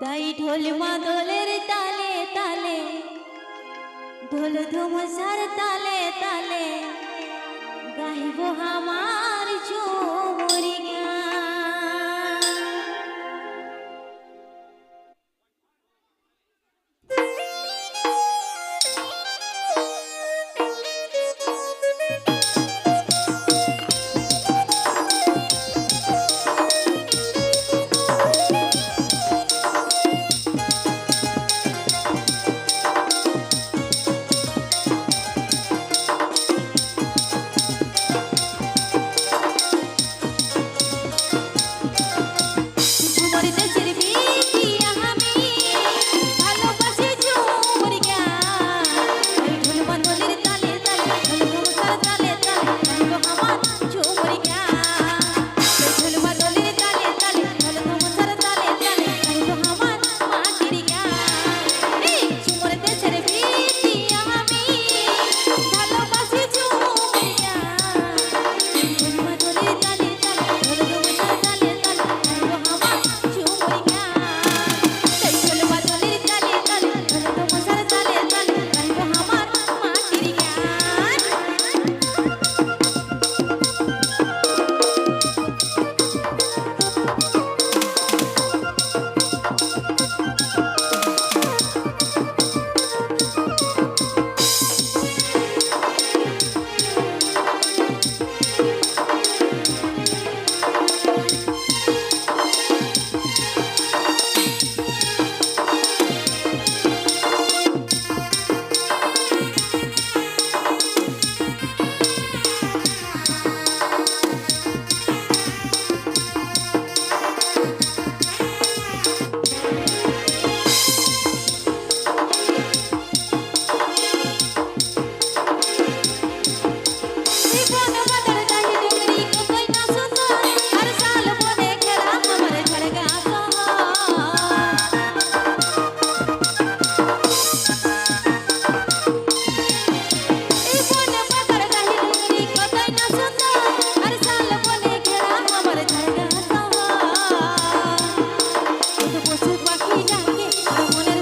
তাই ঢোল মাদলের তালে তালে ঢোল ধুমসার তালে তালে গাইব আমার লাগে